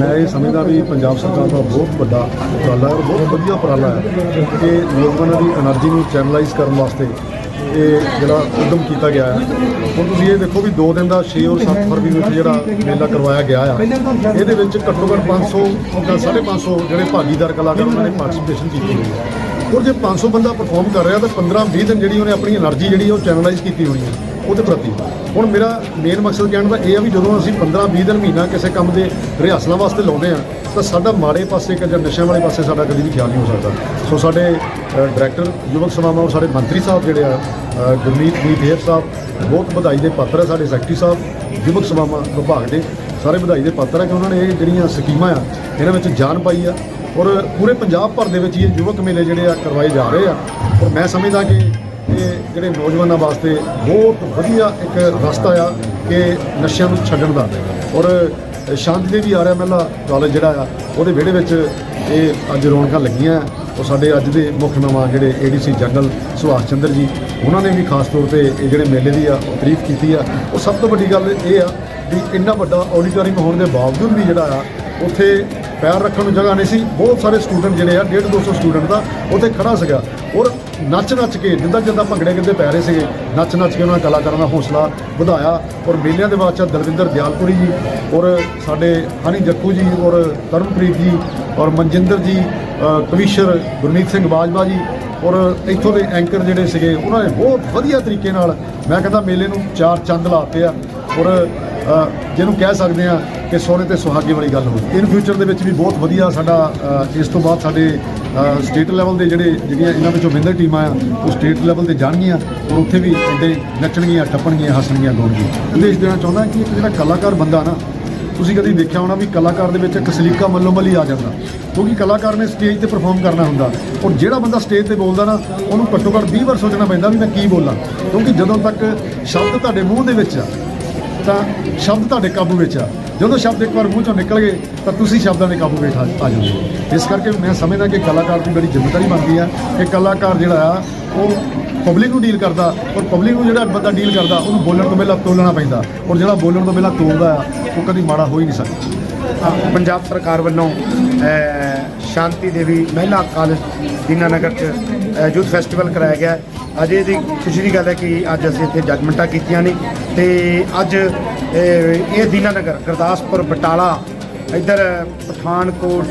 ਮੈਂ ਇਹ ਸਮਝਦਾ ਵੀ ਪੰਜਾਬ ਸਰਕਾਰ ਦਾ ਬਹੁਤ ਵੱਡਾ ਉਪਰਾਲਾ ਹੈ ਬਹੁਤ ਵਧੀਆ ਉਪਰਾਲਾ ਹੈ ਕਿ ਲੋਕਾਂ ਦੀ એનર્ਜੀ ਨੂੰ ਚੈਨਲਾਈਜ਼ ਕਰਨ ਵਾਸਤੇ ਇਹ ਜਿਹੜਾ ਉਦਮ ਕੀਤਾ ਗਿਆ ਹੈ। ਹੁਣ ਤੁਸੀਂ ਇਹ ਦੇਖੋ ਵੀ 2 ਦਿਨ ਦਾ 6 ਔਰ 7 ਫਰਵਰੀ ਨੂੰ ਜਿਹੜਾ ਮੇਲਾ ਕਰਵਾਇਆ ਗਿਆ ਆ। ਇਹਦੇ ਵਿੱਚ ਘੱਟੋ ਘੱਟ 500 ਜਾਂ 550 ਜਿਹੜੇ ਭਾਗੀਦਾਰ ਕਲਾਕਾਰ ਉਹਨਾਂ ਨੇ ਪਾਰਟਿਸਿਪੇਸ਼ਨ ਕੀਤੀ ਹੋਈ ਹੈ। ਔਰ ਜੇ 500 ਬੰਦਾ ਪਰਫਾਰਮ ਕਰ ਰਿਹਾ ਤਾਂ 15 20 ਦਿਨ ਜਿਹੜੀ ਉਹਨੇ ਆਪਣੀ એનર્ਜੀ ਜਿਹੜੀ ਉਹ ਚੈਨਲਾਈਜ਼ ਕੀਤੀ ਹੋਈ ਹੈ। ਉਹਦੇ ਪ੍ਰਤੀ। ਹੁਣ ਮੇਰਾ ਮੇਨ ਮਕਸਦ ਕਹਿਣ ਦਾ ਇਹ ਆ ਵੀ ਜਦੋਂ ਅਸੀਂ 15-20 ਦਿਨ ਮਹੀਨਾ ਕਿਸੇ ਕੰਮ ਦੇ ਰਿਹਾਸਲਾਂ ਵਾਸਤੇ ਲਾਉਂਦੇ ਆ, ਤਾਂ ਸਾਡਾ ਮਾੜੇ ਪਾਸੇ ਕਿ ਜਾਂ ਨਸ਼ਿਆਂ ਵਾਲੇ ਪਾਸੇ ਸਾਡਾ ਕਦੀ ਵੀ ਖਿਆਲ ਨਹੀਂ ਹੋ ਸਕਦਾ। ਸੋ ਸਾਡੇ ਡਾਇਰੈਕਟਰ ਯੁਵਕ ਸਮਾਗਮ ਔਰ ਸਾਡੇ ਮੰਤਰੀ ਸਾਹਿਬ ਜਿਹੜੇ ਆ ਗੁਰਮੀਤ ਮੀਤ ਹੇਰ ਸਾਹਿਬ, ਬਹੁਤ ਵਧਾਈ ਦੇ ਪਾਤਰ ਆ ਸਾਡੇ ਸੈਕਟਰੀ ਸਾਹਿਬ, ਯੁਵਕ ਸਮਾਗਮ ਵਿਭਾਗ ਦੇ ਸਾਰੇ ਵਧਾਈ ਦੇ ਪਾਤਰ ਆ ਕਿ ਉਹਨਾਂ ਨੇ ਇਹ ਜਿਹੜੀਆਂ ਸਕੀਮਾਂ ਆ, ਇਹਨਾਂ ਵਿੱਚ ਜਾਨ ਪਾਈ ਆ। ਔਰ ਪੂਰੇ ਪੰਜਾਬ ਭਰ ਦੇ ਵਿੱਚ ਇਹ ਯੁਵਕ ਮੇਲੇ ਜਿਹੜੇ ਆ ਕਰਵਾਏ ਜਾ ਰਹੇ ਆ। ਔਰ ਮੈਂ ਸਮਝਦਾ ਕਿ ਇਹ ਜਿਹੜੇ ਨੌਜਵਾਨਾਂ ਵਾਸਤੇ ਬਹੁਤ ਵਧੀਆ ਇੱਕ ਰਸਤਾ ਆ ਕਿ ਨਸ਼ਿਆਂ ਨੂੰ ਛੱਡਣ ਦਾ। ਔਰ ਸ਼ਾਂਤੀ ਦੇ ਵੀ ਆ ਰਿਹਾ ਮਹਿਲਾ ਕਾਲਜ ਜਿਹੜਾ ਆ, ਉਹਦੇ ਵਿਹੜੇ ਵਿੱਚ ਇਹ ਅੱਜ ਰੌਣਕਾਂ ਲੱਗੀਆਂ। ਉਹ ਸਾਡੇ ਅੱਜ ਦੇ ਮੁੱਖ ਮਹਿਮਾਨ ਜਿਹੜੇ ਏਡੀਸੀ ਜਨਰਲ ਸੁਭਾਸ਼ ਚੰਦਰ ਜੀ, ਉਹਨਾਂ ਨੇ ਵੀ ਖਾਸ ਤੌਰ ਤੇ ਇਹ ਜਿਹੜੇ ਮੇਲੇ ਦੀ ਆ, ਉਹ ਤਾਰੀਫ ਕੀਤੀ ਆ। ਉਹ ਸਭ ਤੋਂ ਵੱਡੀ ਗੱਲ ਇਹ ਆ ਵੀ ਇੰਨਾ ਵੱਡਾ ਆਡੀਟੋਰੀਅਮ ਹੋਣ ਦੇ ਬਾਵਜੂਦ ਵੀ ਜਿਹੜਾ ਆ, ਉੱਥੇ ਪੈਰ ਰੱਖਣ ਨੂੰ ਜਗ੍ਹਾ ਨਹੀਂ ਸੀ। ਬਹੁਤ ਸਾਰੇ ਸਟੂਡੈਂਟ ਜਿਹੜੇ ਆ 150 200 ਸਟੂਡੈਂਟ ਦਾ, ਉੱਥੇ ਖੜਾ ਸੀਗਾ। ਔਰ ਨੱਚ ਨੱਚ ਕੇ, ਜਿੱਦਾਂ ਜਿੱਦਾਂ ਭੰਗੜੇ ਕਿਤੇ ਪੈ ਰਹੇ ਸੀਗੇ, ਨੱਚ ਨੱਚ ਕੇ ਉਹਨਾਂ ਕਲਾਕਾਰਾਂ ਦਾ ਹੌਸਲਾ ਵਧਾਇਆ। ਔਰ ਮੇਲਿਆਂ ਦੇ ਬਾਅਦ ਦਲਵਿੰਦਰ ਦਿਆਲਪੁਰੀ ਜੀ ਔਰ ਸਾਡੇ ਹਨੀ ਜੱਖੂ ਜੀ ਔਰ ਤਰਨਪ੍ਰੀਤ ਜੀ ਔਰ ਮਨਜਿੰਦਰ ਜੀ ਕਵੀਸ਼ਰ ਗੁਰਮੀਤ ਸਿੰਘ ਬਾਜਵਾ ਜੀ ਔਰ ਇੱਥੋਂ ਦੇ ਐਂਕਰ ਜਿਹੜੇ ਸੀਗੇ, ਉਹਨਾਂ ਨੇ ਬਹੁਤ ਵਧੀਆ ਤਰੀਕੇ ਨਾਲ, ਮੈਂ ਕਹਿੰਦਾ ਮੇਲੇ ਨੂੰ ਚਾਰ ਚੰਦ ਲਾਤੇ ਆ। ਔਰ ਜਿਹਨੂੰ ਕਹਿ ਸਕਦੇ ਆ ਕਿ ਸੋਨੇ ਤੇ ਸੁਹਾਗੇ ਵਾਲੀ ਗੱਲ ਹੋਵੇ ਇਨ ਫਿਊਚਰ ਦੇ ਵਿੱਚ ਵੀ ਬਹੁਤ ਵਧੀਆ ਸਾਡਾ ਇਸ ਤੋਂ ਬਾਅਦ ਸਾਡੇ ਸਟੇਟ ਲੈਵਲ ਦੇ ਜਿਹੜੇ, ਜਿਹੜੀਆਂ ਇਹਨਾਂ ਵਿੱਚੋਂ ਵਿੰਦਰ ਟੀਮਾਂ ਆ, ਉਹ ਸਟੇਟ ਲੈਵਲ ਤੇ ਜਾਣਗੀਆਂ ਔਰ ਉੱਥੇ ਵੀ ਇੱਡੇ ਨੱਚਣਗੀਆਂ, ਟੱਪਣਗੀਆਂ, ਹੱਸਣਗੀਆਂ, ਗਾਉਣਗੀਆਂ। ਸੰਦੇਸ਼ ਦੇਣਾ ਚਾਹੁੰਦਾ ਕਿ ਇੱਕ ਜਿਹੜਾ ਕਲਾਕਾਰ ਬੰਦਾ ਨਾ, ਤੁਸੀਂ ਕਦੀ ਦੇਖਿਆ ਹੋਣਾ ਵੀ ਕਲਾਕਾਰ ਦੇ ਵਿੱਚ ਇੱਕ ਸਲੀਕਾ ਮੱਲੋ ਮੱਲੀ ਆ ਜਾਂਦਾ। ਕਿਉਂਕਿ ਕਲਾਕਾਰ ਨੇ ਸਟੇਜ ਤੇ ਪਰਫਾਰਮ ਕਰਨਾ ਹੁੰਦਾ। ਔਰ ਜਿਹੜਾ ਬੰਦਾ ਸਟੇਜ ਤੇ ਬੋਲਦਾ ਨਾ, ਉਹਨੂੰ ਘੱਟੋ ਘੱਟ 20 ਵਾਰ ਸੋਚਣਾ ਪੈਂਦਾ ਵੀ ਮੈਂ ਕੀ ਬੋਲਾਂ। ਕਿਉਂਕਿ ਜਦੋਂ ਤੱਕ ਸ਼ਬਦ ਤੁਹਾਡੇ ਮੂੰਹ ਦੇ ਵਿੱਚ ਆ ਤਾਂ ਸ਼ਬਦ ਤੁਹਾਡੇ ਕਾਬੂ ਵਿੱਚ ਆ। ਜਦੋਂ ਸ਼ਬਦ ਇੱਕ ਵਾਰ ਮੂੰਹ ਚੋਂ ਨਿਕਲ ਗਏ, ਤਾਂ ਤੁਸੀਂ ਸ਼ਬਦਾਂ ਦੇ ਕਾਬੂ ਵਿੱਚ ਆ ਆ ਜਾਓਗੇ ਇਸ ਕਰਕੇ ਮੈਂ ਸਮਝਦਾ ਕਿ ਕਲਾਕਾਰ ਦੀ ਬੜੀ ਜ਼ਿੰਮੇਵਾਰੀ ਬਣਦੀ ਆ ਕਿ ਕਲਾਕਾਰ ਜਿਹੜਾ ਆ, ਉਹ ਪਬਲਿਕ ਨੂੰ ਡੀਲ ਕਰਦਾ ਔਰ ਪਬਲਿਕ ਨੂੰ ਜਿਹੜਾ ਬੰਦਾ ਡੀਲ ਕਰਦਾ, ਉਹਨੂੰ ਬੋਲਣ ਤੋਂ ਪਹਿਲਾਂ ਤੋਲਣਾ ਪੈਂਦਾ। ਔਰ ਜਿਹੜਾ ਬੋਲਣ ਤੋਂ ਪਹਿਲਾਂ ਤੋਲਦਾ ਆ, ਉਹ ਕਦੀ ਮਾੜਾ ਹੋ ਹੀ ਨਹੀਂ ਸਕਦਾ। ਪੰਜਾਬ ਸਰਕਾਰ ਵੱਲੋਂ ਸ਼ਾਂਤੀ ਦੇਵੀ ਮਹਿਲਾ ਕਾਲਜ ਦੀਨਾਨਗਰ ਚ ਅ, ਯੂਥ ਫੈਸਟੀਵਲ ਕਰਾਇਆ ਗਿਆ। ਹੈ। ਅੱਜ ਇਹਦੀ ਖੁਸ਼ੀ ਦੀ ਗੱਲ ਹੈ ਕਿ ਅੱਜ ਅਸੀਂ ਇੱਥੇ ਜੱਜਮੈਂਟਾਂ ਕੀਤੀਆਂ ਨੇ ਤੇ ਅੱਜ ਅ, ਇਹ ਦੀਨਾਨਗਰ ਗੁਰਦਾਸਪੁਰ ਬਟਾਲਾ ਇੱਧਰ ਪਠਾਨਕੋਟ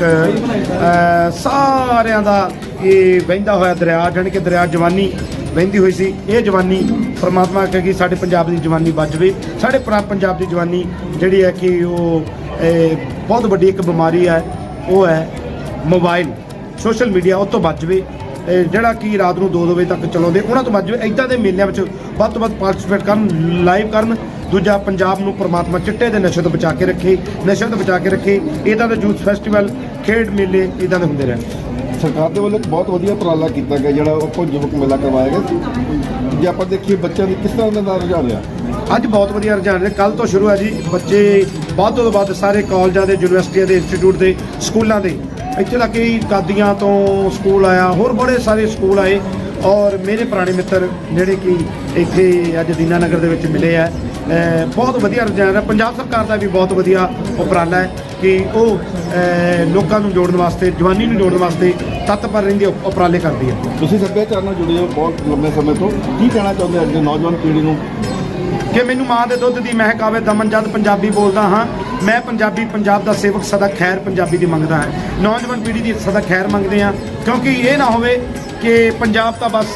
ਸਾਰਿਆਂ ਦਾ ਇਹ ਵਹਿੰਦਾ ਹੋਇਆ ਦਰਿਆ ਜਾਣੀ ਕਿ ਦਰਿਆ ਜਵਾਨੀ ਵਹਿੰਦੀ ਹੋਈ ਸੀ। ਇਹ ਜਵਾਨੀ ਪ੍ਰਮਾਤਮਾ ਕਹੇਗੀ ਸਾਡੇ ਪੰਜਾਬ ਦੀ ਜਵਾਨੀ ਬਚ ਜਾਵੇ। ਸਾਡੇ ਪਰਾ- ਪੰਜਾਬ ਦੀ ਜਵਾਨੀ ਜਿਹੜੀ ਹੈ ਕਿ ਉਹ ਬਹੁਤ ਵੱਡੀ ਇੱਕ ਬਿਮਾਰੀ ਹੈ। ਉਹ ਹੈ ਮੋਬਾਈਲ, ਸੋਸ਼ਲ ਮੀਡੀਆ, ਉਹ ਤੋਂ ਬਚ ਜਾਵੇ। ਜਿਹੜਾ ਕਿ ਰਾਤ ਨੂੰ 2-2 ਵਜੇ ਤੱਕ ਚਲਾਉਂਦੇ, ਉਹਨਾਂ ਤੋਂ ਬਚ ਜਾਵੇ। ਇਦਾਂ ਦੇ ਮੇਲਿਆਂ ਵਿੱਚ ਵੱਧ ਤੋਂ ਵੱਧ ਪਾਰਟਿਸਿਪੇਟ ਕਰਨ ਲਾਈਵ ਕਰਨ। ਦੂਜਾ, ਪੰਜਾਬ ਨੂੰ ਪ੍ਰਮਾਤਮਾ ਚਿੱਟੇ ਦੇ ਨਸ਼ੇ ਤੋਂ ਬਚਾ ਕੇ ਰੱਖੇ ਨਸ਼ੇ ਤੋਂ ਬਚਾ ਕੇ ਰੱਖੇ। ਇਦਾਂ ਦੇ ਯੂਥ ਫੈਸਟੀਵਲ ਖੇਡ ਮੇਲੇ ਇਦਾਂ ਦੇ ਹੁੰਦੇ ਰਹਿਣ। ਸਰਕਾਰ ਦੇ ਵੱਲੋਂ ਇੱਕ ਬਹੁਤ ਵਧੀਆ ਉਪਰਾਲਾ ਕੀਤਾ ਗਿਆ, ਜਿਹੜਾ ਉਹ ਯੁਵਕ ਮੇਲਾ ਕਰਵਾਇਆ ਗਿਆ। ਜੇ ਆਪਾਂ ਦੇਖੀਏ ਬੱਚਿਆਂ ਦੀ ਕਿਸ ਤਰ੍ਹਾਂ ਦਾ ਰੁਝਾਨ ਰਿਹਾ? ਅੱਜ ਬਹੁਤ ਵਧੀਆ ਰੁਝਾਨ ਹੈ ਕੱਲ ਤੋਂ ਸ਼ੁਰੂ ਹੈ ਜੀ ਬੱਚੇ ਵੱਧ ਤੋਂ ਵੱਧ ਸਾਰੇ ਕਾਲਜਾਂ ਦੇ, ਯੂਨੀਵਰਸਿਟੀਆਂ ਦੇ, ਇੰਸਟੀਚਿਊਟ ਦੇ, ਸਕੂਲਾਂ ਦੇ। ਇੱਥੇ ਤੱਕ ਕਿ ਕਾਦੀਆਂ ਤੋਂ ਸਕੂਲ ਆਇਆ, ਹੋਰ ਬੜੇ ਸਾਰੇ ਸਕੂਲ ਆਏ। ਔਰ ਮੇਰੇ ਪੁਰਾਣੇ ਮਿੱਤਰ ਜਿਹੜੇ ਕਿ ਇੱਥੇ ਅੱਜ ਦੀਨਾ ਨਗਰ ਦੇ ਵਿੱਚ ਮਿਲੇ ਆ ਬਹੁਤ ਵਧੀਆ ਰੁਝਾਨ ਹੈ ਪੰਜਾਬ ਸਰਕਾਰ ਦਾ ਵੀ ਬਹੁਤ ਵਧੀਆ ਉਪਰਾਲਾ ਹੈ ਕਿ ਉਹ ਲੋਕਾਂ ਨੂੰ ਜੋੜਨ ਵਾਸਤੇ, ਜਵਾਨੀ ਨੂੰ ਜੋੜਨ ਵਾਸਤੇ ਤਤਪਰ ਰਹਿੰਦੀ ਉਪ- ਉਪਰਾਲੇ ਕਰਦੀ ਹੈ। ਤੁਸੀਂ ਸੱਭਿਆਚਾਰ ਨਾਲ ਜੁੜੇ ਹੋ ਬਹੁਤ ਲੰਬੇ ਸਮੇਂ ਤੋਂ। ਕੀ ਕਹਿਣਾ ਚਾਹੁੰਦੇ ਹੋ ਅੱਜ ਦੇ ਨੌਜਵਾਨ ਪੀੜ੍ਹੀ ਨੂੰ? ਕਿ ਮੈਨੂੰ ਮਾਂ ਦੇ ਦੁੱਧ ਦੀ ਮਹਿਕ ਆਵੇ ਦਮਨ ਜਦ ਪੰਜਾਬੀ ਬੋਲਦਾ ਹਾਂ। ਮੈਂ ਪੰਜਾਬੀ, ਪੰਜਾਬ ਦਾ ਸੇਵਕ ਸਦਾ ਖੈਰ ਪੰਜਾਬੀ ਦੀ ਮੰਗਦਾ ਹਾਂ। ਨੌਜਵਾਨ ਪੀੜ੍ਹੀ ਦੀ ਸਦਾ ਖੈਰ ਮੰਗਦੇ ਹਾਂ। ਕਿਉਂਕਿ ਇਹ ਨਾ ਹੋਵੇ ਕਿ ਪੰਜਾਬ ਤਾਂ ਬਸ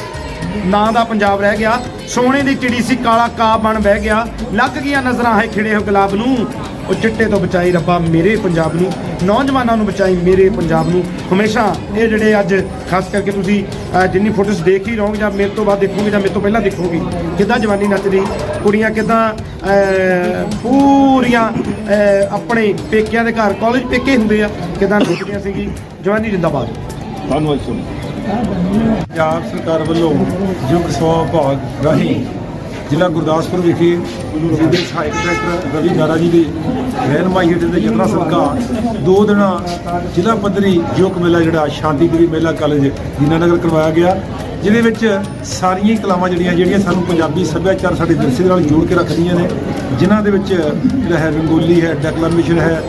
ਨਾਂ ਦਾ ਪੰਜਾਬ ਰਹਿ ਗਿਆ। ਸੋਨੇ ਦੀ ਚਿੜੀ ਸੀ, ਕਾਲਾ ਕਾਂ ਬਣ ਬਹਿ ਗਿਆ। ਲੱਗ ਗਈਆਂ ਨਜ਼ਰਾਂ ਹੈ ਖਿੜੇ ਹੋ ਗੁਲਾਬ ਨੂੰ। ਉਹ ਚਿੱਟੇ ਤੋਂ ਬਚਾਈ ਰੱਬਾ ਮੇਰੇ ਪੰਜਾਬ ਨੂੰ, ਨੌਜਵਾਨਾਂ ਨੂੰ ਬਚਾਈ ਮੇਰੇ ਪੰਜਾਬ ਨੂੰ। ਹਮੇਸ਼ਾ ਇਹ ਜਿਹੜੇ ਅੱਜ, ਖਾਸ ਕਰਕੇ ਤੁਸੀਂ ਜਿੰਨੀ ਫੋਟੋਸ ਦੇਖ ਹੀ ਰਹੋਗੇ ਜਾਂ ਮੇਰੇ ਤੋਂ ਬਾਅਦ ਦੇਖੋਗੇ ਜਾਂ ਮੇਰੇ ਤੋਂ ਪਹਿਲਾਂ ਦੇਖੋਗੇ, ਕਿੱਦਾਂ ਜਵਾਨੀ ਨੱਚਦੀ, ਕੁੜੀਆਂ ਕਿੱਦਾਂ ਪੂਰੀਆਂ ਆਪਣੇ ਪੇਕਿਆਂ ਦੇ ਘਰ ਕਾਲਜ ਪੇਕੇ ਹੁੰਦੇ ਆ, ਕਿੱਦਾਂ ਨੱਚਦੀਆਂ ਸੀਗੀ, ਜਵਾਨੀ ਜਿੰਦਾਬਾਦ। ਧੰਨਵਾਦ ਸਰ ਪੰਜਾਬ ਸਰਕਾਰ ਵੱਲੋਂ ਯੁੱਗ ਸੌ ਭਾਗ ਰਾਹੀਂ ਜ਼ਿਲ੍ਹਾ ਗੁਰਦਾਸਪੁਰ ਵਿਖੇ ਜਿਹਦੇ ਸਹਾਇਕ ਡਾਇਰੈਕਟਰ ਰਵੀ ਨਾਰਾ ਜੀ ਦੀ ਰਹਿਨਮਾਈ ਹੇਠ ਦੇ ਯਤਨਾ ਸਦਕਾ ਦੋ ਦਿਨਾਂ ਜ਼ਿਲ੍ਹਾ ਪੱਧਰੀ ਯੋਗ ਮੇਲਾ ਜਿਹੜਾ ਸ਼ਾਂਤੀ ਦੇਵੀ ਮੇਲਾ ਕਾਲਜ ਦੀਨਾਨਗਰ ਕਰਵਾਇਆ ਗਿਆ, ਜਿਹਦੇ ਵਿੱਚ ਸਾਰੀਆਂ ਕਲਾਵਾਂ ਜਿਹੜੀਆਂ ਜਿਹੜੀਆਂ ਸਾਨੂੰ ਪੰਜਾਬੀ ਸੱਭਿਆਚਾਰ ਸਾਡੇ ਵਿਰਸੇ ਦੇ ਨਾਲ ਜੋੜ ਕੇ ਰੱਖਦੀਆਂ ਨੇ, ਜਿਨ੍ਹਾਂ ਦੇ ਵਿੱਚ ਜਿਹੜਾ ਹੈ ਰੰਗੋਲੀ ਹੈ ਡੈਕਲੇਮੇਸ਼ਨ ਹੈ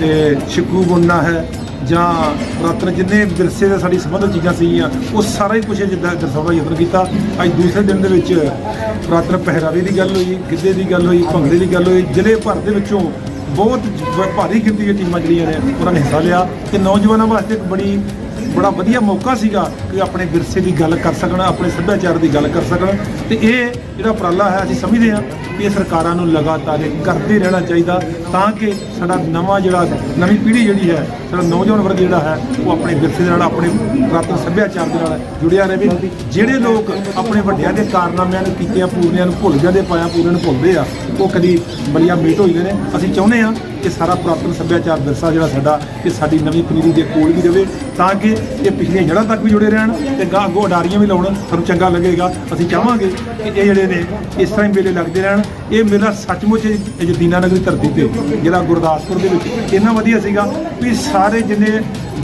ਤੇ ਛਿੱਕੂ ਬੁਣਨਾ ਹੈ ਜਾਂ ਪੁਰਾਤਨ ਜਿੰਨੇ ਵਿਰਸੇ ਦੇ ਸਾਡੀ ਸੰਬੰਧਿਤ ਚੀਜ਼ਾਂ ਸੀਗੀਆਂ, ਉਹ ਸਾਰਾ ਹੀ ਕੁਝ ਜਿੱਦਾਂ ਦਰਸਾਉਣ ਦਾ ਯਤਨ ਕੀਤਾ। ਅੱਜ ਦੂਸਰੇ ਦਿਨ ਦੇ ਵਿੱਚ ਪੁਰਾਤਨ ਪਹਿਰਾਵੇ ਦੀ ਗੱਲ ਹੋਈ, ਗਿੱਧੇ ਦੀ ਗੱਲ ਹੋਈ, ਭੰਗੜੇ ਦੀ ਗੱਲ ਹੋਈ। ਜ਼ਿਲ੍ਹੇ ਭਰ ਦੇ ਵਿੱਚੋਂ ਬਹੁਤ ਜ- ਭਾਰੀ ਗਿਣਤੀ ਦੀਆਂ ਟੀਮਾਂ ਜਿਹੜੀਆਂ ਨੇ, ਉਹਨਾਂ ਨੇ ਹਿੱਸਾ ਲਿਆ। ਤੇ ਨੌਜਵਾਨਾਂ ਵਾਸਤੇ ਇੱਕ ਬੜੀ, ਬੜਾ ਵਧੀਆ ਮੌਕਾ ਸੀਗਾ ਕਿ ਆਪਣੇ ਵਿਰਸੇ ਦੀ ਗੱਲ ਕਰ ਸਕਣ, ਆਪਣੇ ਸੱਭਿਆਚਾਰ ਦੀ ਗੱਲ ਕਰ ਸਕਣ। ਤੇ ਇਹ ਜਿਹੜਾ ਉਪਰਾਲਾ ਹੈ, ਅਸੀਂ ਸਮਝਦੇ ਹਾਂ ਕਿ ਇਹ ਸਰਕਾਰਾਂ ਨੂੰ ਲਗਾਤਾਰ ਇਹ ਕਰਦੇ ਰਹਿਣਾ ਚਾਹੀਦਾ ਤਾਂ ਕਿ ਸਾਡਾ ਨਵਾਂ ਜਿਹੜਾ ਨਵੀਂ ਪੀੜ੍ਹੀ ਜਿਹੜੀ ਹੈ ਸਾਡਾ ਨੌਜਵਾਨ ਵਰਗ ਜਿਹੜਾ ਹੈ, ਉਹ ਆਪਣੇ ਵਿਰਸੇ ਦੇ ਨਾਲ, ਆਪਣੇ ਪੁਰਾਤਨ ਸੱਭਿਆਚਾਰ ਦੇ ਨਾਲ ਜੁੜਿਆ ਰਹੇ। ਜਿਹੜੇ ਲੋਕ ਆਪਣੇ ਵੱਡਿਆਂ ਦੇ ਕਾਰਨਾਮਿਆਂ ਨੂੰ ਕੀਤਿਆਂ, ਪੂਰਨਿਆਂ ਨੂੰ ਭੁੱਲ ਜਾਂਦੇ, ਪਾਇਆ ਪੂਰਨ ਨੂੰ ਭੁੱਲਦੇ ਆ, ਉਹ ਕਦੀ ਬਲੀਆਂ ਮੀਟ ਹੋਈਆਂ ਨੇ। ਅਸੀਂ ਚਾਹੁੰਦੇ ਹਾਂ ਕਿ ਸਾਰਾ ਪੁਰਾਤਨ ਸੱਭਿਆਚਾਰ ਵਿਰਸਾ ਜਿਹੜਾ ਸਾਡਾ, ਇਹ ਸਾਡੀ ਨਵੀਂ ਪਨੀਰੀ ਦੇ ਕੋਲ ਵੀ ਰਵੇ, ਤਾਂ ਕਿ ਇਹ ਪਿਛਲੀਆਂ ਜੜ੍ਹਾਂ ਤੱਕ ਵੀ ਜੁੜੇ ਰਹਿਣ ਤੇ ਗਾਂ ਅੱਗੋਂ ਉਡਾਰੀਆਂ ਵੀ ਲਾਉਣ, ਸਾਨੂੰ ਚੰਗਾ ਲੱਗੇਗਾ। ਅਸੀਂ ਚਾਹਾਂਗੇ ਕਿ ਇਹ ਜਿਹੜੇ ਨੇ, ਇਸ ਤਰ੍ਹਾਂ ਹੀ ਮੇਲੇ ਲੱਗਦੇ ਰਹਿਣ। ਇਹ ਮੇਲਾ ਸੱਚਮੁੱਚ ਇਹ ਦੀਨਾ ਨਗਰੀ ਧਰਤੀ ਤੇ, ਜਿਹੜਾ ਗੁਰਦਾਸਪੁਰ ਦੇ ਵਿੱਚ ਇੰਨਾ ਵਧੀਆ ਸੀਗਾ ਵੀ ਸਾਰੇ ਸਾਰੇ ਜਿੰਨੇ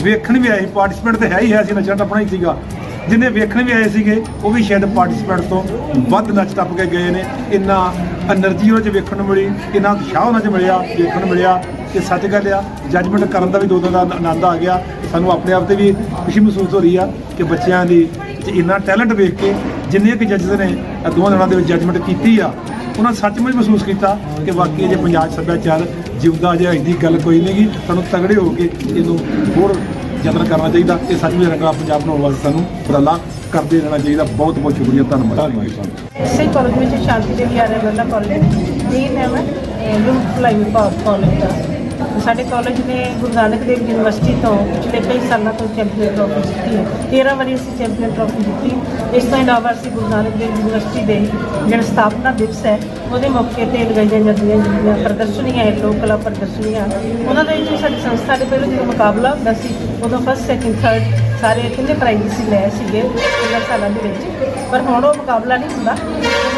ਵੇਖਣ ਵੀ ਆਏ ਸੀ ਪਾਰਟਿਸਪੈਂਟ ਤੇ ਹੈ ਹੀ ਹੈ ਸੀ ਨੱਚਣ ਟੱਪਣਾ ਹੀ ਸੀਗਾ। ਜਿੰਨੇ ਵੇਖਣ ਵੀ ਆਏ ਸੀਗੇ, ਉਹ ਵੀ ਸ਼ਾਇਦ ਪਾਰਟਿਸਪੈਂਟ ਤੋਂ ਵੱਧ ਨੱਚ ਟੱਪ ਕੇ ਗਏ ਨੇ। ਇੰਨਾ એનર્ਜੀ ਉਹਨਾਂ 'ਚ ਵੇਖਣ ਨੂੰ ਮਿਲੀ, ਇੰਨਾ ਉਤਸ਼ਾਹ ਉਹਨਾਂ 'ਚ ਮਿਲਿਆ ਵੇਖਣ ਨੂੰ ਮਿਲਿਆ ਕਿ ਸੱਚ ਗੱਲ ਆ ਜੱਜਮੈਂਟ ਕਰਨ ਦਾ ਵੀ ਦੋ ਦਿਨ ਦਾ ਆਨੰਦ ਆ ਗਿਆ। ਸਾਨੂੰ ਆਪਣੇ ਆਪ ਤੇ ਵੀ ਖੁਸ਼ੀ ਮਹਿਸੂਸ ਹੋ ਰਹੀ ਆ ਕਿ ਬੱਚਿਆਂ ਦੀ ਇੰਨਾ ਟੈਲੈਂਟ ਵੇਖ ਕੇ ਜਿੰਨੇ ਕਿ ਜੱਜਸ ਨੇ ਦੋਵਾਂ ਦਿਨਾਂ ਦੇ ਵਿੱਚ ਜੱਜਮੈਂਟ ਕੀਤੀ ਆ, ਉਹਨਾਂ ਸੱਚਮੁੱਚ ਮਹਿਸੂਸ ਕੀਤਾ ਕਿ ਵਾਕਈ ਜੇ ਪੰਜਾਬ ਸੱਭਿਆਚਾਰ ਜਿਉਂਦਾ ਜਿਹਾ ਦੀ ਗੱਲ ਕੋਈ ਨਹੀਂਗੀ ਸਾਨੂੰ ਤਗੜੇ ਹੋ ਕੇ ਇਹਨੂੰ ਹੋਰ ਯਤਨ ਕਰਨਾ ਚਾਹੀਦਾ। ਇਹ ਸੱਚਮੁੱਚ ਰੰਗਲਾ ਪੰਜਾਬ ਬਣਾਉਣ ਵਾਸਤੇ ਸਾਨੂੰ ਉਪਰਾਲਾ ਕਰਦੇ ਰਹਿਣਾ ਚਾਹੀਦਾ। ਬਹੁਤ ਬਹੁਤ ਸ਼ੁਕਰੀਆ ਧੰਨਵਾਦ। ਇਸੇ ਕਾਲਜ ਵਿੱਚ ਸ਼ਾਂਤੀ ਦੇਵੀ ਆਰਿਆਵਰਦਾ ਕਾਲਜ ਡੀਨ ਹੈ ਮੈਂ ਯੂਥ ਫਲਾਈਂਗ ਕਾਲਜ ਦਾ। ਸਾਡੇ ਕਾਲਜ ਨੇ ਗੁਰੂ ਨਾਨਕ ਦੇਵ ਯੂਨੀਵਰਸਿਟੀ ਤੋਂ ਪਿਛਲੇ ਕਈ ਸਾਲਾਂ ਤੋਂ ਚੈਂਪੀਅਨ ਟਰਾਫੀ ਜਿੱਤੀ ਹੈ। 13 ਵਾਰੀ ਅਸੀਂ ਚੈਂਪੀਅਨ ਟਰਾਫੀ ਜਿੱਤੀ। ਇਸ ਤੋਂ ਇਲਾਵਾ ਅਸੀਂ ਗੁਰੂ ਨਾਨਕ ਦੇਵ ਯੂਨੀਵਰਸਿਟੀ ਦੇ ਜਿਹੜਾ ਸਥਾਪਨਾ ਦਿਵਸ ਹੈ, ਉਹਦੇ ਮੌਕੇ ਤੇ ਲਗਾਈਆਂ ਜਾਂਦੀਆਂ ਜਿਹੜੀਆਂ ਪ੍ਰਦਰਸ਼ਨੀਆਂ ਹੈ, ਲੋਕ ਕਲਾ ਪ੍ਰਦਰਸ਼ਨੀਆਂ, ਉਹਨਾਂ ਦੇ ਵਿੱਚ ਸਾਡੀ ਸੰਸਥਾ ਦੇ ਪਹਿਲਾਂ ਜਦੋਂ ਮੁਕਾਬਲਾ ਹੁੰਦਾ ਸੀ, ਉਦੋਂ ਫਸਟ ਸੈਕਿੰਡ ਥਰਡ ਸਾਰੇ ਕਿੰਨੇ ਪ੍ਰਾਈਜ਼ ਸੀ ਲਏ ਸੀਗੇ ਇਹਨਾਂ ਸਾਲਾਂ ਦੇ ਵਿੱਚ। ਪਰ ਹੁਣ ਉਹ ਮੁਕਾਬਲਾ ਨਹੀਂ ਹੁੰਦਾ।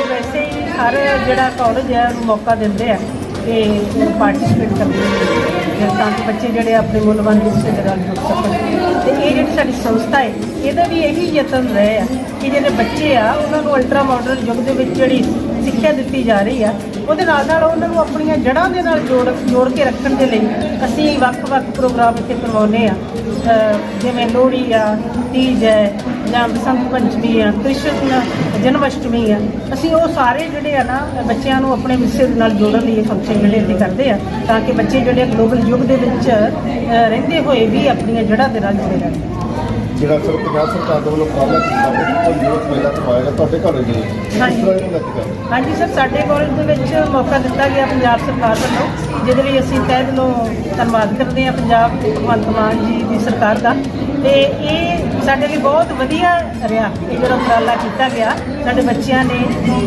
ਵੈਸੇ ਹੀ ਹਰ ਜਿਹੜਾ ਕਾਲਜ ਹੈ, ਉਹਨੂੰ ਮੌਕਾ ਦਿੰਦੇ ਆ। ਕਿ ਪਾਰਟਿਸਿਪੇਟ ਕਰਦੇ ਨੇ। ਤਾਂ ਕਿ ਬੱਚੇ ਜਿਹੜੇ ਆਪਣੇ ਮੁੱਲਵਾਨ ਹਿੱਸੇ ਦੇ ਨਾਲ ਜੁੜ ਸਕਣ। ਤੇ ਇਹ ਜਿਹੜੀ ਸਾਡੀ ਸੰਸਥਾ ਹੈ, ਇਹਦਾ ਵੀ ਇਹੀ ਯਤਨ ਰਹੇ ਆ ਕਿ ਜਿਹੜੇ ਬੱਚੇ ਆ, ਉਹਨਾਂ ਨੂੰ ਅਲਟਰਾ ਮਾਡਰਨ ਯੁੱਗ ਦੇ ਵਿੱਚ ਜਿਹੜੀ ਸਿੱਖਿਆ ਦਿੱਤੀ ਜਾ ਰਹੀ ਆ, ਉਹਦੇ ਨਾਲ ਨਾਲ ਉਹਨਾਂ ਨੂੰ ਆਪਣੀਆਂ ਜੜ੍ਹਾਂ ਦੇ ਨਾਲ ਜੋੜ ਜੋੜ ਕੇ ਰੱਖਣ ਦੇ ਲਈ ਅਸੀਂ ਵੱਖ-ਵੱਖ ਪ੍ਰੋਗਰਾਮ ਇੱਥੇ ਕਰਵਾਉਂਦੇ ਆ। ਜਿਵੇਂ ਲੋਹੜੀ ਆ, ਤੀਜ ਹੈ ਜਾਂ ਬਸੰਤ ਪੰਚਮੀ ਆ, ਕ੍ਰਿਸ਼ਨ ਜਨਮ ਅਸ਼ਟਮੀ ਆ। ਅਸੀਂ ਉਹ ਸਾਰੇ ਜਿਹੜੇ ਆ ਨਾ ਬੱਚਿਆਂ ਨੂੰ ਆਪਣੇ ਵਿਰਸੇ ਦੇ ਨਾਲ ਜੋੜਨ ਲਈ ਫੰਕਸ਼ਨ ਜਿਹੜੇ ਇੱਥੇ ਕਰਦੇ ਆ ਤਾਂ ਕਿ ਬੱਚੇ ਜਿਹੜੇ ਗਲੋਬਲ ਯੁੱਗ ਦੇ ਵਿੱਚ ਰਹਿੰਦੇ ਹੋਏ ਵੀ ਆਪਣੀਆਂ ਜੜ੍ਹਾਂ ਦੇ ਨਾਲ ਜੁੜੇ ਰਹਿਣ। ਜਿਹੜਾ ਸਰ ਪੰਜਾਬ ਸਰਕਾਰ ਦੇ ਵੱਲੋਂ ਉਪਰਾਲਾ ਕੀਤਾ ਗਿਆ ਕੋਈ ਯੂਥ ਮੇਲਾ ਕਰਵਾਏਗਾ ਤੁਹਾਡੇ ਘਰ ਜਾਓ। ਹਾਂਜੀ ਸਰ ਸਾਡੇ ਕਾਲਜ ਦੇ ਵਿੱਚ ਮੌਕਾ ਦਿੱਤਾ ਗਿਆ ਪੰਜਾਬ ਸਰਕਾਰ ਵੱਲੋਂ ਜਿਹਦੇ ਲਈ ਅਸੀਂ ਤਹਿ ਦਿਲੋਂ ਧੰਨਵਾਦ ਕਰਦੇ ਹਾਂ ਪੰਜਾਬ ਭਗਵੰਤ ਮਾਨ ਜੀ ਦੀ ਸਰਕਾਰ ਦਾ। ਤੇ ਇਹ ਸਾਡੇ ਲਈ ਬਹੁਤ ਵਧੀਆ ਰਿਹਾ, ਇਹ ਜਿਹੜਾ ਉਪਰਾਲਾ ਕੀਤਾ ਗਿਆ। ਸਾਡੇ ਬੱਚਿਆਂ ਨੇ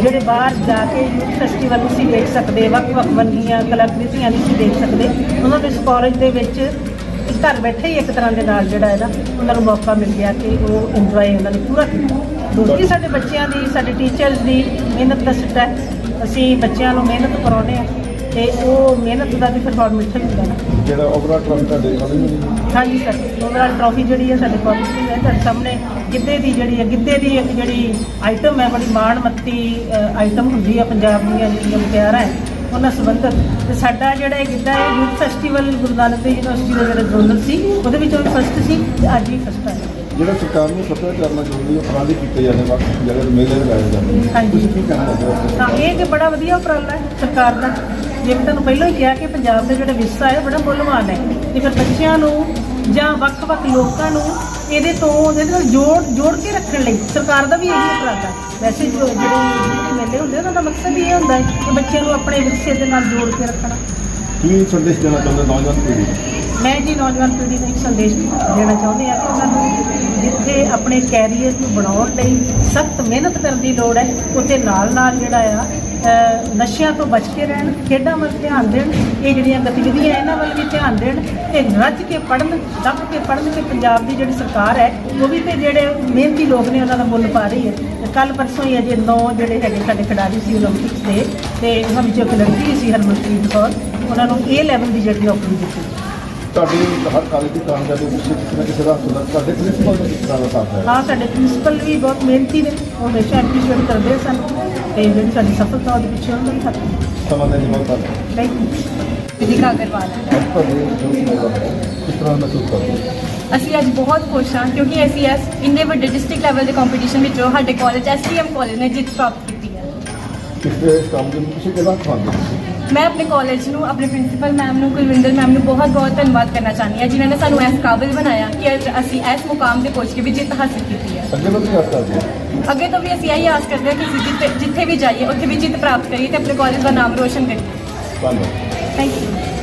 ਜਿਹੜੇ ਬਾਹਰ ਜਾ ਕੇ ਯੂਥ ਫੈਸਟੀਵਲ ਨੂੰ ਸੀ ਦੇਖ ਸਕਦੇ, ਵੱਖ-ਵੱਖ ਵੰਨਗੀਆਂ ਕਲਾਕ੍ਰਿਤੀਆਂ ਨਹੀਂ ਸੀ ਦੇਖ ਸਕਦੇ। ਉਹਨਾਂ ਨੂੰ ਇਸ ਕਾਲਜ ਦੇ ਵਿੱਚ ਘਰ ਬੈਠੇ ਹੀ ਇੱਕ ਤਰ੍ਹਾਂ ਦੇ ਨਾਲ ਜਿਹੜਾ ਹੈ ਉਹਨਾਂ ਨੂੰ ਮੌਕਾ ਮਿਲ ਗਿਆ ਕਿ ਉਹ ਇੰਜੋਏ ਉਹਨਾਂ ਨੇ ਪੂਰਾ ਕੀਤਾ। ਦੋਸਤੀ ਸਾਡੇ ਬੱਚਿਆਂ ਦੀ, ਸਾਡੇ ਟੀਚਰਸ ਦੀ ਮਿਹਨਤ ਦਾ ਸਿੱਟਾ ਅਸੀਂ ਬੱਚਿਆਂ ਨੂੰ ਮਿਹਨਤ ਕਰਾਉਂਦੇ ਆ ਤੇ ਉਹ ਮਿਹਨਤ ਦਾ ਵੀ ਫਿਰ ਫਲ ਮਿੱਠਾ ਨਾ ਜਿਹੜਾ ਓਵਰਆਲ ਟਰਮ ਤੁਹਾਡੇ ਕਾਲਜ ਨੂੰ ਹਾਂਜੀ ਸਰ ਓਵਰਆਲ ਟਰਾਫੀ ਜਿਹੜੀ ਹੈ ਸਾਡੇ ਕਾਲਜ ਦੀ ਹੈ। ਤੁਹਾਡੇ ਸਾਹਮਣੇ ਗਿੱਧੇ ਦੀ ਜਿਹੜੀ ਹੈ ਗਿੱਧੇ ਦੀ ਇੱਕ ਜਿਹੜੀ ਆਈਟਮ ਹੈ ਬੜੀ ਮਾਣ ਮੱਤੀ ਆਈਟਮ ਹੁੰਦੀ ਹੈ ਪੰਜਾਬ ਦੀਆਂ ਜਿਹੜੀਆਂ ਮੁਟਿਆਰਾਂ ਹੈ ਉਹਨਾਂ ਸੰਬੰਧਤ। ਤੇ ਸਾਡਾ ਜਿਹੜਾ ਇਹ ਗਿੱਧਾ ਹੈ youth festival Guru Nanak Dev university ਦਾ ਜਿਹੜਾ ਜ਼ੋਨਲ ਸੀ ਉਹਦੇ ਵਿੱਚ ਉਹ ਫਸਟ ਸੀ ਤੇ ਅੱਜ ਵੀ ਫਸਟ ਆਇਆ ਜਿਹੜਾ ਸਰਕਾਰ ਨੂੰ ਸੱਭਿਆਚਾਰ ਨਾਲ ਜੋੜਨ ਲਈ ਉਪਰਾਲੇ ਕੀਤੇ ਜਾਂਦੇ ਵੱਖ ਜਿਹੜੇ ਮੇਲੇ ਲਗਾਏ ਜਾਂਦੇ ਨੇ। ਹਾਂਜੀ। ਤੁਸੀਂ ਕੀ ਕਹਿਣਾ ਚਾਹੁੰਦੇ ਹੋ ਤਾਂ ਇਹ ਤੇ ਬੜਾ ਵਧੀਆ ਉਪਰਾਲਾ ਹੈ ਸਰਕਾਰ ਦਾ। ਜਿਵੇਂ ਤੁਹਾਨੂੰ ਪਹਿਲਾਂ ਹੀ ਕਿਹਾ ਕਿ ਪੰਜਾਬ ਦਾ ਜਿਹੜਾ ਵਿਰਸਾ ਹੈ ਬੜਾ ਮੁੱਲਵਾਨ ਹੈ। ਤੇ ਫਿਰ ਬੱਚਿਆਂ ਨੂੰ ਜਾਂ ਵੱਖ-ਵੱਖ ਲੋਕਾਂ ਨੂੰ ਇਹਦੇ ਤੋਂ ਇਹਦੇ ਨਾਲ ਜੋੜ ਜੋੜ ਕੇ ਰੱਖਣ ਲਈ ਸਰਕਾਰ ਦਾ ਵੀ ਇਹੀ ਉਪਰਾਲਾ ਹੈ। ਵੈਸੇ ਜੋ ਜਿਹੜੇ ਮੇਲੇ ਹੁੰਦੇ ਉਹਨਾਂ ਦਾ ਮਕਸਦ ਹੀ ਇਹ ਹੁੰਦਾ ਹੈ ਕਿ ਬੱਚਿਆਂ ਨੂੰ ਆਪਣੇ ਵਿਰਸੇ ਦੇ ਨਾਲ ਜੋੜ ਕੇ ਰੱਖਣਾ। ਕੀ ਸੰਦੇਸ਼ ਦੇਣਾ ਚਾਹੁੰਦੇ ਨੌਜਵਾਨ ਪੀੜ੍ਹੀ ਨੂੰ? ਮੈਂ ਜੀ ਨੌਜਵਾਨ ਪੀੜ੍ਹੀ ਨੂੰ ਇੱਕ ਸੰਦੇਸ਼ ਦੇਣਾ ਚਾਹੁੰਦੇ ਆ ਕਿ ਉਹਨਾਂ ਨੂੰ ਜਿੱਥੇ ਆਪਣੇ ਕੈਰੀਅਰ ਨੂੰ ਬਣਾਉਣ ਲਈ ਸਖਤ ਮਿਹਨਤ ਕਰਨ ਦੀ ਲੋੜ ਹੈ, ਉੱਥੇ ਨਾਲ ਨਾਲ ਜਿਹੜਾ ਆ ਨਸ਼ਿਆਂ ਤੋਂ ਬਚ ਕੇ ਰਹਿਣ, ਖੇਡਾਂ ਵੱਲ ਧਿਆਨ ਦੇਣ, ਇਹ ਜਿਹੜੀਆਂ ਗਤੀਵਿਧੀਆਂ ਇਹਨਾਂ ਵੱਲ ਵੀ ਧਿਆਨ ਦੇਣ ਤੇ ਰੱਜ ਕੇ ਪੜਨ ਦੱਬ ਕੇ ਪੜਨ ਤੇ ਪੰਜਾਬ ਦੀ ਜਿਹੜੀ ਸਰਕਾਰ ਹੈ, ਉਹ ਵੀ ਤੇ ਜਿਹੜੇ ਮਿਹਨਤੀ ਲੋਕ ਨੇ ਉਹਨਾਂ ਦਾ ਮੁੱਲ ਪਾ ਰਹੀ ਹੈ ਕੱਲ ਪਰਸੋਂ ਹੀ ਅਜੇ ਨੌ ਜਿਹੜੇ ਹੈਗੇ ਸਾਡੇ ਖਿਡਾਰੀ ਸੀ 올림픽ਸ ਦੇ, ਤੇ ਹਮ ਜੋ ਇੱਕ ਲੜਕੀ ਸੀ ਹਰਮਨਪ੍ਰੀਤ ਕੌਰ ਉਹਨਾਂ ਨੂੰ ਇਹ ਲੈਵਲ ਦੀ ਜਿਹੜੀ ਨੌਕਰੀ ਦਿੱਤੀ। ਤੁਹਾਡੀ ਹਰ ਕਾਲਜ ਦੀ ਕਾਮਯਾਬੀ ਪਿੱਛੇ ਕਿਸੇ ਨਾ ਕਿਸੇ ਦਾ ਹੁੰਦਾ ਤੁਹਾਡੇ ਪ੍ਰਿੰਸੀਪਲ ਦਾ ਕਿਸ ਤਰ੍ਹਾਂ ਦਾ ਸਾਥ ਹੈ ਹਾਂ ਸਾਡੇ ਪ੍ਰਿੰਸੀਪਲ ਵੀ ਬਹੁਤ ਮਿਹਨਤੀ ਨੇ। ਉਹ ਹਮੇਸ਼ਾ ਐਪਰੀਸ਼ੀਏਟ ਕਰਦੇ ਆ ਸਾਨੂੰ। ਤੇ ਜਿਹੜੀ ਸਾਡੀ ਸਫਲਤਾ ਉਹਦੇ ਪਿੱਛੇ ਉਹਨਾਂ ਦਾ ਹੱਥ ਸਮਾਂ ਦੇ ਬਹੁਤ ਧੰਨਵਾਦ ਥੈਂਕ ਯੂ ਵਿਧਿਕਾ ਅਗਰਵਾਲ। ਹੈ। ਅੱਜ ਤੁਹਾਡੇ ਜੋ ਮੇਲਾ ਹੈ ਕਿਸ ਤਰ੍ਹਾਂ ਮਹਿਸੂਸ ਕਰਦੇ ਹੋ? ਅਸੀਂ ਅੱਜ ਬਹੁਤ ਖੁਸ਼ ਹਾਂ ਕਿਉਂਕਿ ਅਸੀਂ ਇਸ ਇੰਨੇ ਵੱਡੇ ਡਿਸਟ੍ਰਿਕਟ ਲੈਵਲ ਦੇ ਕੰਪੀਟੀਸ਼ਨ ਵਿੱਚੋਂ ਸਾਡੇ ਕਾਲਜ ਐਸਟੀਐਮ ਕਾਲਜ ਨੇ ਜਿੱਤ ਪ੍ਰਾਪਤ ਕੀਤੀ ਹੈ। ਕਿਸੇ ਕੰਮ ਦੇ ਨੂੰ ਤੁਸੀਂ ਕਿਹਦਾ ਹੋ? ਮੈਂ ਆਪਣੇ ਕਾਲਜ ਨੂੰ ਆਪਣੇ ਪ੍ਰਿੰਸੀਪਲ ਮੈਮ ਨੂੰ ਕੁਲਵਿੰਦਰ ਮੈਮ ਨੂੰ ਬਹੁਤ ਬਹੁਤ ਧੰਨਵਾਦ ਕਰਨਾ ਚਾਹੁੰਦੀ ਹਾਂ ਜਿਨ੍ਹਾਂ ਨੇ ਸਾਨੂੰ ਇਸ ਕਾਬਿਲ ਬਣਾਇਆ ਕਿ ਅੱਜ ਅਸੀਂ ਇਸ ਮੁਕਾਮ ਤੇ ਪਹੁੰਚ ਕੇ ਵੀ ਜਿੱਤ ਹਾਸਲ ਕੀਤੀ ਹੈ। ਅੱਗੇ ਨੂੰ ਕੀ ਆਸ ਕਰਦੇ ਹੋ? ਅੱਗੇ ਤੋਂ ਵੀ ਅਸੀਂ ਇਹੀ ਆਸ ਕਰਦੇ ਹਾਂ ਕਿ ਜਿੱਥੇ ਜਿੱਥੇ ਵੀ ਜਾਈਏ ਉੱਥੇ ਵੀ ਜਿੱਤ ਪ੍ਰਾਪਤ ਕਰੀਏ ਤੇ ਆਪਣੇ ਕਾਲਜ ਦਾ ਨਾਮ ਰੋਸ਼ਨ ਕਰੀਏ। ਧੰਨਵਾਦ। Thank you